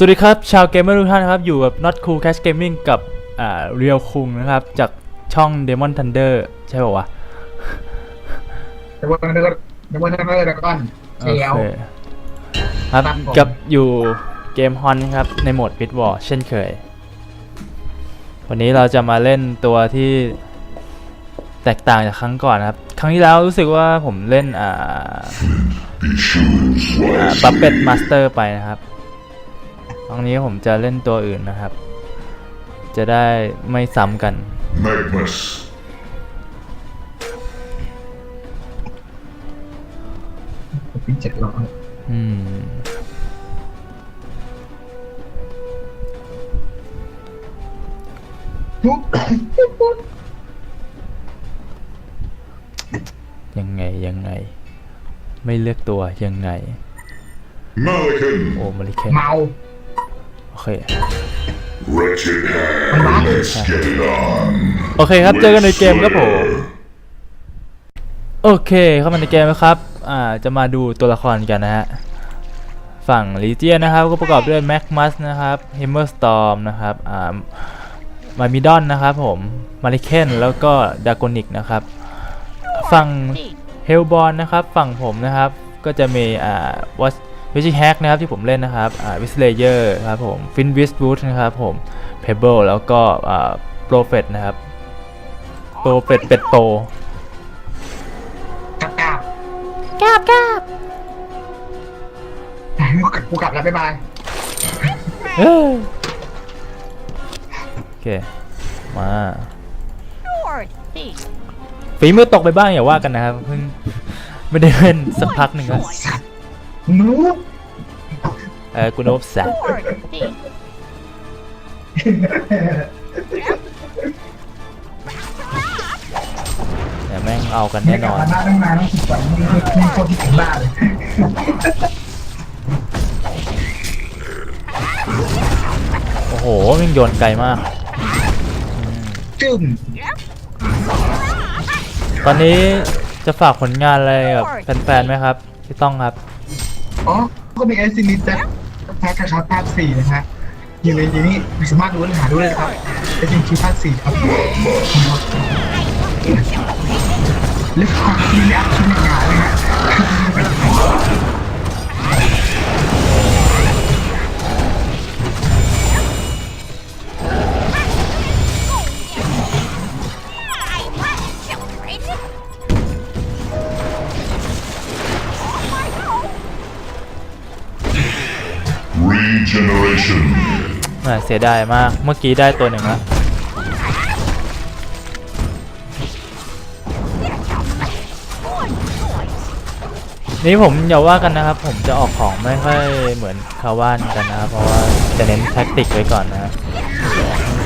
สวัสดีครับ ชาวเกมเมอร์ทุกท่านนะครับ อยู่กับ Not Cool Cash Gaming กับอ่าเรียวคุงนะครับ จากช่อง Demon Thunder ใช่ป่าวะแต่ว่านั่นก็แต่ว่านั่นก็เลยก่อนโอเชียวเคครับครับผม กับอยู่เกมฮอนนะครับ ในโหมด Pit War เช่นเคย วันนี้เราจะมาเล่นตัวที่แตกต่างจากครั้งก่อนนะครับ ครั้งที่แล้วรู้สึกว่าผมเล่นอ่าบัฟเฟตมาสเตอร์ไปนะครับ ครั้งนี้ผมจะเล่นตัวอื่นนะครับ จะได้ไม่ซ้ำกัน Magnus. เป็นเจ็ดร้อยอืมทุกยังไง ยังไง ไม่เลือกตัวยังไง Malikan. โอ้มาริเคน เมาโอ เค Wretched มันบ้า hand. Let's get it on. โอเคครับ เจอกันในเกมครับผม โอเค เข้ามาในเกมแล้วครับ อ่า จะมาดูตัวละครกันนะฮะ ฝั่งลีเจียนะครับ ก็ประกอบด้วยแม็กมัสนะครับเฮมเมอร์สตอมนะครับ อ่า มามิดอนนะครับผม มาริเคนแล้วก็ดากอนิกนะครับ ฝั่งเฮลบอลนะครับ ฝั่งผมนะครับ ก็จะมี อ่าวัช วิชิแฮกนะครับที่ผมเล่นนะครับอ่าวิสเลเยอร์ครับผมฟินวิสบูธนะครับผมเพเบิลแล้วก็อ่าโปรเฟตนะครับโปรเฟตเป็ดโตกลับกลับกลับกลับกูกลับแล้วบ๊ายบายเอ้ยโอเค มาฝีมือตกไปบ้างอย่าว่ากันนะครับเพิ่งไม่ได้เล่นสักพักหนึ่งแล้วสัตว์ห นูเออกูโนบสัตเดี๋ยวแม่งเอากันไม่แน่กนลับอนมาบ้านตั้งนานต้องสิบวันนี่นี่คนที่ถึงบ้านเลยโอ้โหแม่งโยนไกลมาก จึ้มตอนนี้จะฝากผลงานอะไรกับแฟนๆไหมครับพี่ต้องครับ อ๋อ ก็มีเอสซิลิแจ็คแพ็คกระชับภาคสี่นะฮะอยู่ในอยู่นี่สามารถดูหาดูเลยครับเอสซิลิภาคสี่ครับเลือกความที่แอคชั่นในงานเลยฮะ Regeneration. แหม่เสียดายมาก เมื่อกี้ได้ตัวหนึ่งแล้วนี่ผมอย่าว่ากันนะครับ ผมจะออกของไม่ค่อยเหมือนชาวบ้านกันนะครับเพราะว่าจะเน้นแท็กติกไว้ก่อนนะครับ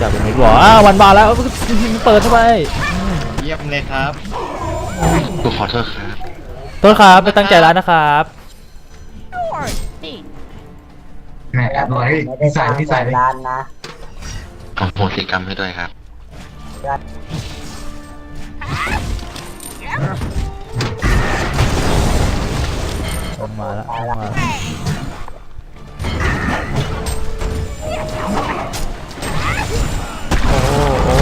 จากเป็นมิดบอกอ้าววันบาแล้วเปิดเข้าไปเยี่ยมเลยครับกูขอโทษครับโทษครับไม่ตั้งใจร้านนะครับ แหมแอบหน่อยไม่ได้พี่ใส่พี่ใส่สร้างร้านนะขอโหสิกรรมให้ด้วยครับลงมาแล้วลงมาแล้วโอ้โอ้โอ้โอ้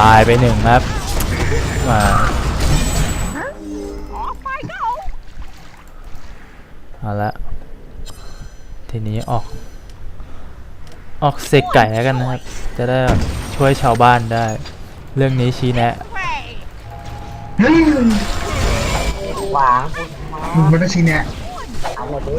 ตายไปหนึ่งครับมาเอาละทีนี้ออกออกเสกไก่แล้วกันนะครับ จะได้ช่วยชาวบ้านได้ เรื่องนี้ชี้แนะฮ้ยหวางมามึงไม่ต้องชี้แนะเอาหมดดิ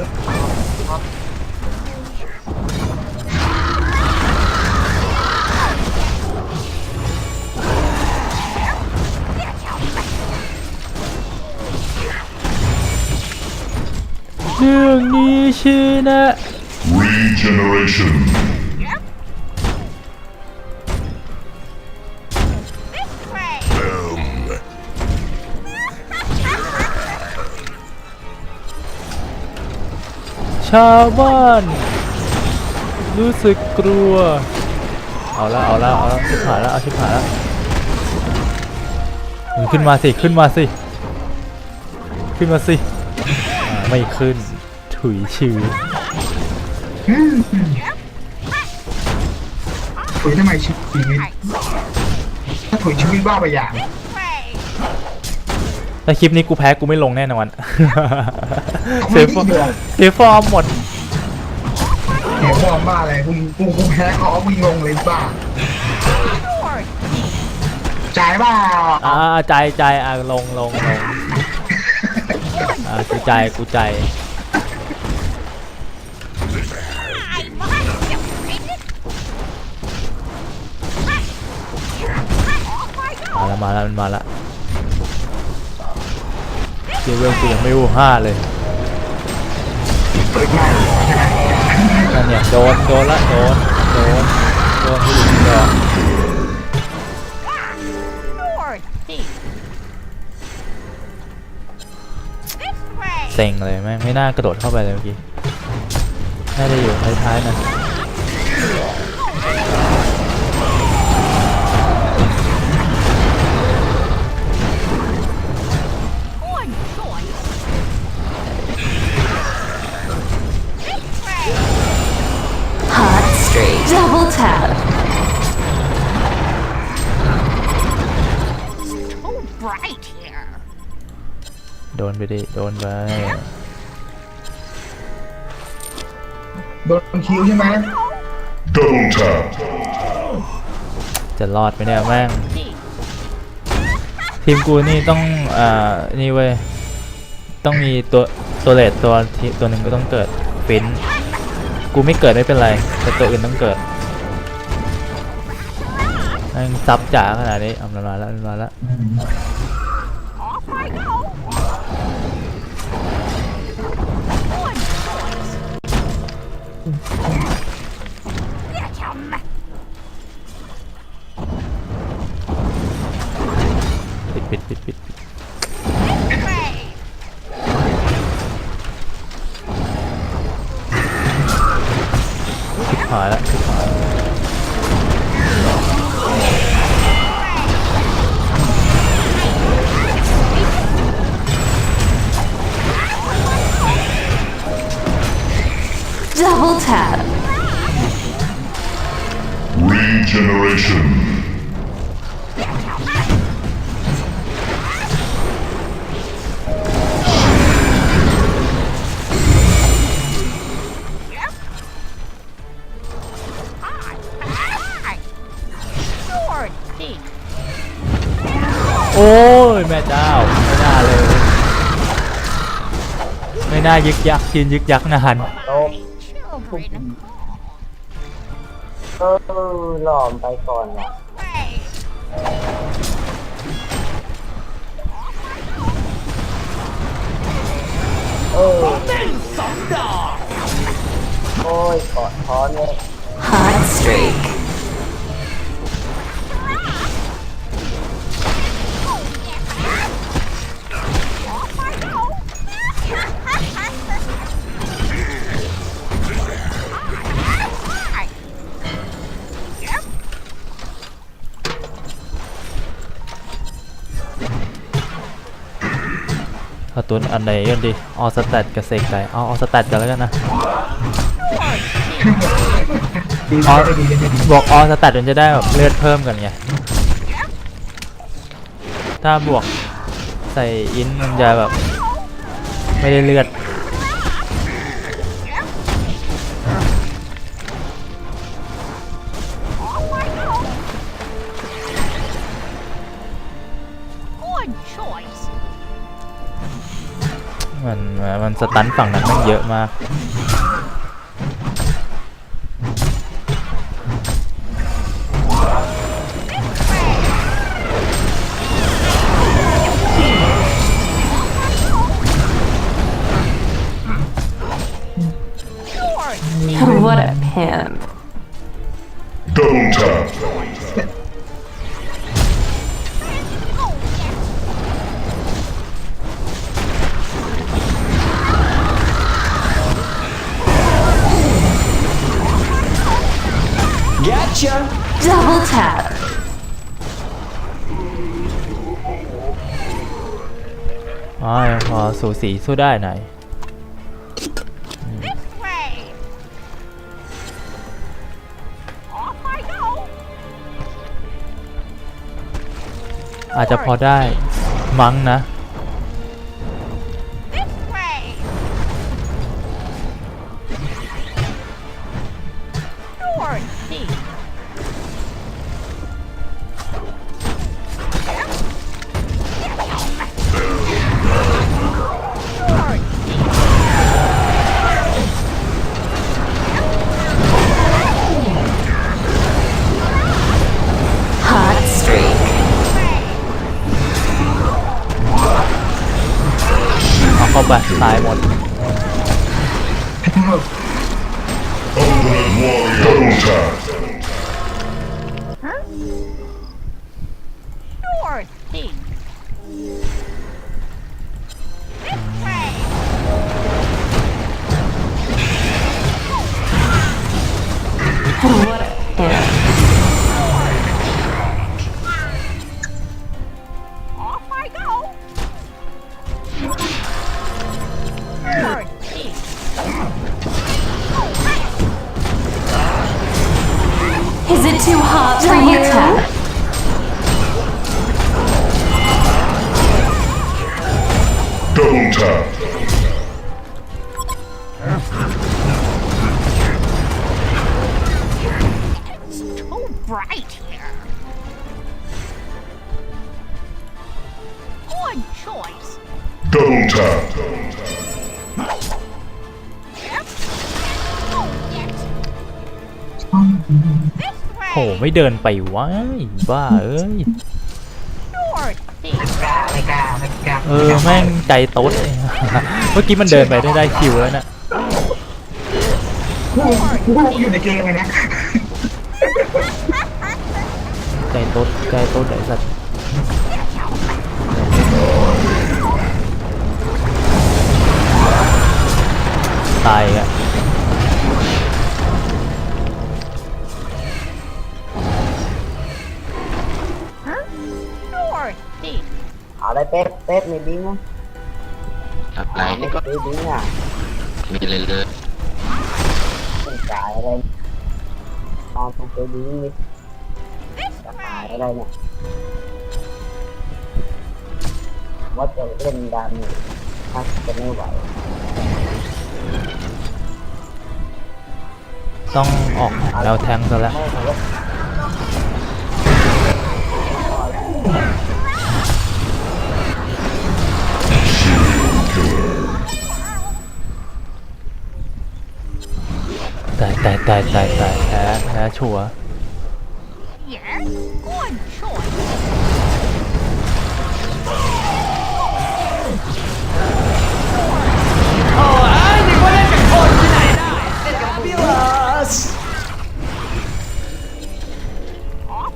เรื่องนี้ชื่อนะ Regeneration ชาวบ้าน รู้สึกกลัว เอาละเอาละเอาละชิบหายแล้วเอาชิบหายแล้วขึ้นมาสิ ขึ้นมาสิ ขึ้นมาสิ ไม่ขึ้น ถุยชื่ออืมถุยทำไมชีวิตถ้าถุยชีวิตบ้าไปอย่างถ้าคลิปนี้กูแพ้กูไม่ลงแน่นอนเซฟฟอร์มเซฟฟอร์มหมดเดี๋ยวบอกบ้าอะไรกูกูกูแพ้เขาเอามึงลงเลยบ้าจ่ายบ้าอ่าใจใจอะลงลงลงอ่ากูใจกูใจมาแล้วมาแล้วมันมาแล้วเจเวลกูยังไม่รู้ห้าเลยนั่นเนี่ยโดนโดนละโดนโดนโดนผู้หญิงดอ เซ็งเลยแม่งไม่น่ากระโดดเข้าไปเลยเมื่อกี้ น่าจะอยู่ท้ายๆนะ โดนไปดิ โดนไป โดนคิวใช่ไหม Double tap. จะรอดไหมเนี่ยแม่ง ทีมกูนี่ต้องอ่านี่เว้ย ต้องมีตัวตัวเลดตัวที่ตัวหนึ่งก็ต้องเกิดฟินกูไม่เกิดไม่เป็นไร แต่ตัวอื่นต้องเกิดแม่งซับจ๋าขนาดนี้เอามันมาแล้วมันมาแล้ว Off I go. Get น่ายึกยักยืนยึกยักนานโต Children. เออหลอมไปก่อนว่ะ Way. เออโอ้ยกอดท้อนเลย Hot streak. ตัวอันไหนกันดีออสแตทกับเซกไก่เอาออสแตทกันแล้วกันนะดีอ๋อได้ดีได้ดีบวกออสแตทมันจะได้แบบเลือดเพิ่มกันไงถ้าบวกใส่อินมันจะแบบ ไม่ได้เลือด มันมันสตันฝั่งนั้นมันเยอะมาก Sword What a pimp. Double tap. สูสีสู้ได้หน่อย This way. Off I go. อาจจะพอได้มั้งนะ It's too bright here. Good choice. Double tap. Yep. Oh, yes. This โห way. ไม่เดินไปวะบ้าเอ้ย Dorothy. กล้าไม่กล้าไม่กล้าเออ แม่งใจโต๊ดเลย เมื่อกี้มันเดินไปได้ได้คิวแล้วนะ กูกูอยู่ในเกมเลยนะใจโต๊ดใจโต๊ดไอ้สัตว์ตายอะ Dorothy. เอาได้เป๊ปเป๊ปมีดิ้งไหมอะไรไม่ซื้อดิ้งอะมีเลยเลยเป็น สายอะไรตอนต้องซื้อดิ้งมี This สาย way. อะไรเนี่ยว่าจะเล่นดามีถ้าจะไม่ไหวต้องออกแนวแทงซะแล้ว ตายตายตายตายแพ้แพ้ชัวโอ้ยนึกว่เล่นเป็ที่ไหนได้เล่นบิลลัสม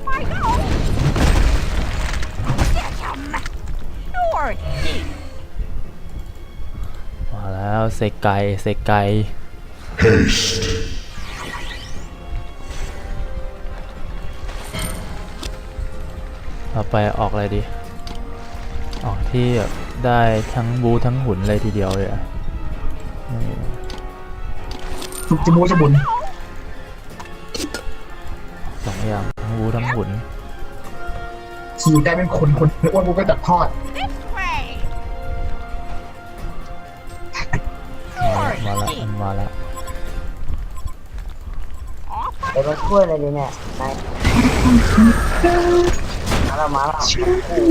มาแล้วเซกไกเซกไก Haste. ราไปออกอะไรดี ออกที่แบบได้ทั้งบูทั้งหุ่นเลยทีเดียวเลยอะถูกจะมูจะบุญสองอย่างทั้งบูทั้งหุ่นขี่กลายเป็นคนคนนึกว่ากูก็จับทอดมาละมันมาละเดี๋ยวมาช่วยเลยดิเนี่ยนายมา แล้วมาแล้ว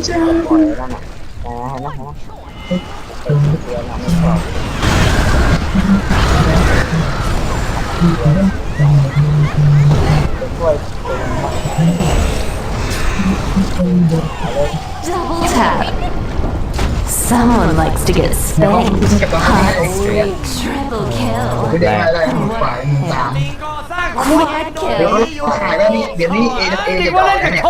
จะปล่อยแล้วน่ะนะเห็นไหมเห็นไหมเดี๋ยวนะไม่ชอบจะช่วย Double tap. Someone likes to get ในห้อง spanked. ที่กับเราไม่ได้ Hot streak. Triple ไม่ kill. ได้อะไรมึงฝ่ายมึ งตาม Quad เดี๋ยว kill. เขาขายแล้วนี่เดี๋ยวนี้เอเอจะออกแล้วเนี่ย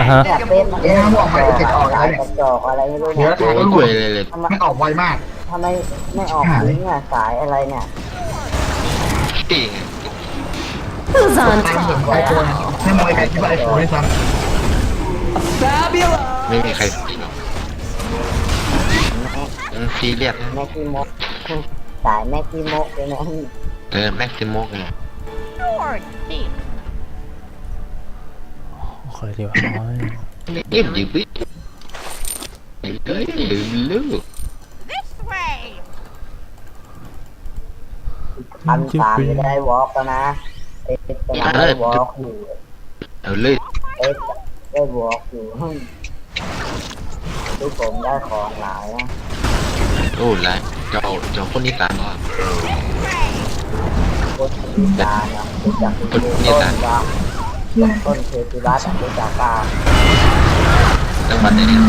อะฮะเนี่ยเป็นเอ๊ะถ้าบอกมาเดี๋ยวจะออกแล้วเนี่ยกระจอกอะไรไม่รู้เดี๋เนี่ยวยขายก็ไม่รคุวยยเลยเลยทำไมมันออกไวมากทำไมไม่ออกนี้เนี่ยสายอะไรเนี่ยจริง Who's on ตาม top? เหมือนไอโฟนถ้ามอยไก่ที่บ้านไอโฟนด้วยซ้ไม่มีใครตีหรอกอืมซีเรียสนะแม็กกี้มกสายแม็กกี้มกเลยนะเออแม็กซิมกไง Your dick. โอเคดีวะอ๋อเงียบดิบิเอ้ยลูก This way. พันสามจะได้วอล์กแล้วนะเอ๊ะจะได้วอล์กอยู่เอาเลยเอ๊ะได้วอล์กอยู่ดูผมได้ของหลายนะโอ้ไรเจ้าเจ้าคนนี้ตามว่าโคตรดี จานะรู้จักคุณต้นบ้างต้นเคติรัตน์รู้จักป่าจังหวัดไหนเนี่ย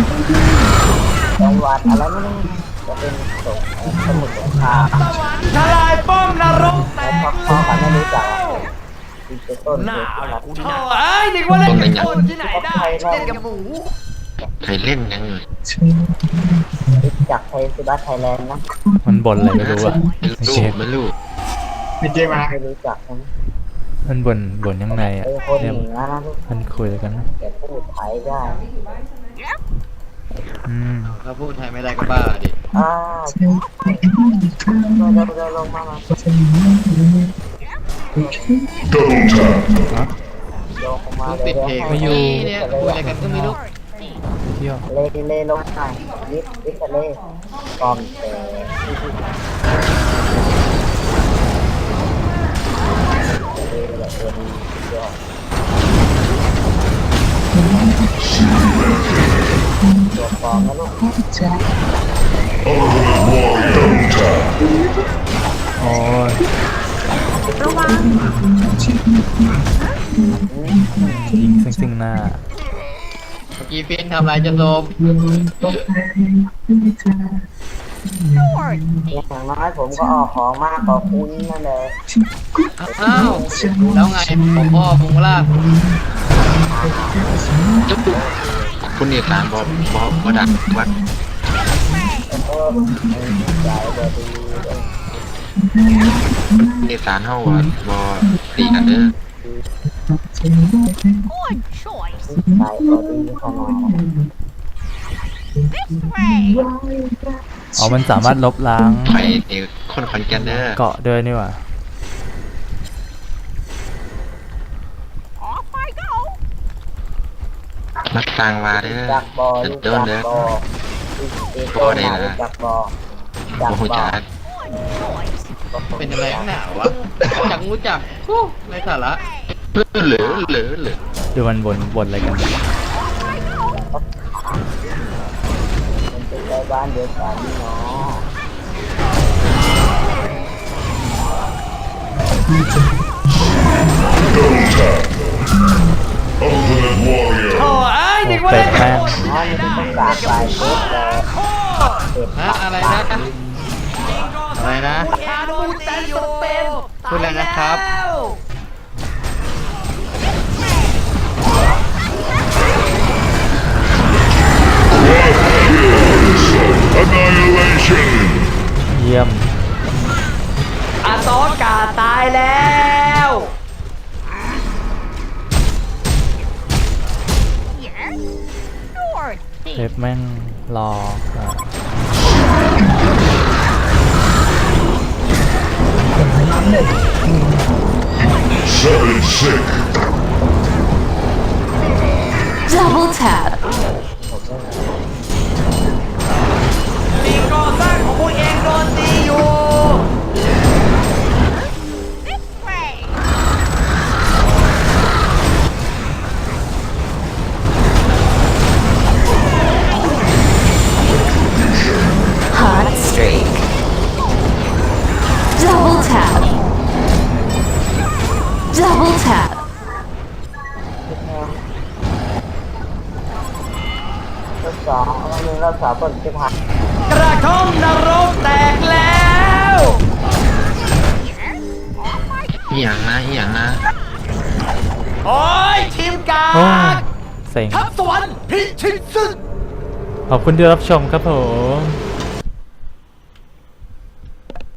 จังหวัดอะไรไม่รู้จะเป็นสงสมุทรสงครามทลายป้อมนรกแตแล้วกพ่อพ่อกันไม่รู้จักดีเจต้นเคหน้าติรัตน์กูโถ่เอ้ยนึกว่าเล่นกับคนที่ไหนได้เล่นกับหมูใครเล่นยังไงรู้จักเคติรัตน์ไทยแลนด์นะ มันบ่นอะไรไม่รู้อะไม่ในรู้เกมไม่รู้ำ มีเกมมาไม่รู้จักนะมันบ่นบ่นยังไงอะเออคนเดี๋หยวนีนะนะทุกมันคุยกันนะแต่พูดไทยได้อืมถ้าพูดไทยไม่ได้ก็บ้าดิอ่าเราเราลงมามา Double tap. ลงมาปิดเพลงไม่อยู่เนี่ยคุยอะไรกันก็ไม่รู้เที่ยวเลเลลงหน่อยยิบยิบทะเลกอมเต ตัวฟองนะลูก Ultimate warrior. Double tap. โอ้ยยิงซึ่งซึ่งหน้าเมื่อกี้ฟินทำลายจะโซม Your อย่างน้อยผมก็ออกของมากกว่าคุณนั่นเลยอ้าวแล้วไงผมพ่อพุงล่าจุ๊บคุณเอกสารบอกบอกบอกดักวัดเออใจบอดีเอกสารเท่าว่าบอตีกันเด้อ good choice. ใจบอดีขนาด This way. อ๋อ มันสามารถลบล้างไปเอกคนขอนแก่นเด้อเกาะด้วยนี่หว่า Off I go. นักสร้างวาเด้อจักบอจะรู้เดิจันกเด้อบอรู้จักบอจักโอ้โหบอจ้า Good choice. เป็นอะไรหนาวะจักรู้จักไรสาระเหลือเหลือเหลือดูมันบ่นบ่นอะไรกัน บ้านเดียวกันนี่เนาะ Double tap. Ultimate warrior. โถ่เอ้ยนึกว่าเป็เล่ดนกับแม่งคนที่ไหนอ๋อนี่เป็นต้องสาดลายเซ็ตเลยเซ็ตฮะอะไรนะอะไรนะแค่ดูแต่สุดเป็นพูดอะไรนะครับ Annihilation. เยี่ยมอาซอสกาตายแล้ว Yes. Your เท dick. ปแม่งรออ่า Seven sick. Double tap. แล้วมีรถสองต้นที่ผ่านกระท่อมนรกแตกแล้วอีหยังนะอีหยังนะ โอ้ยทีมกาโอ้ยกเซ็งทัพสวรรค์พิชิตศึก ขอบคุณที่รับชมครับผม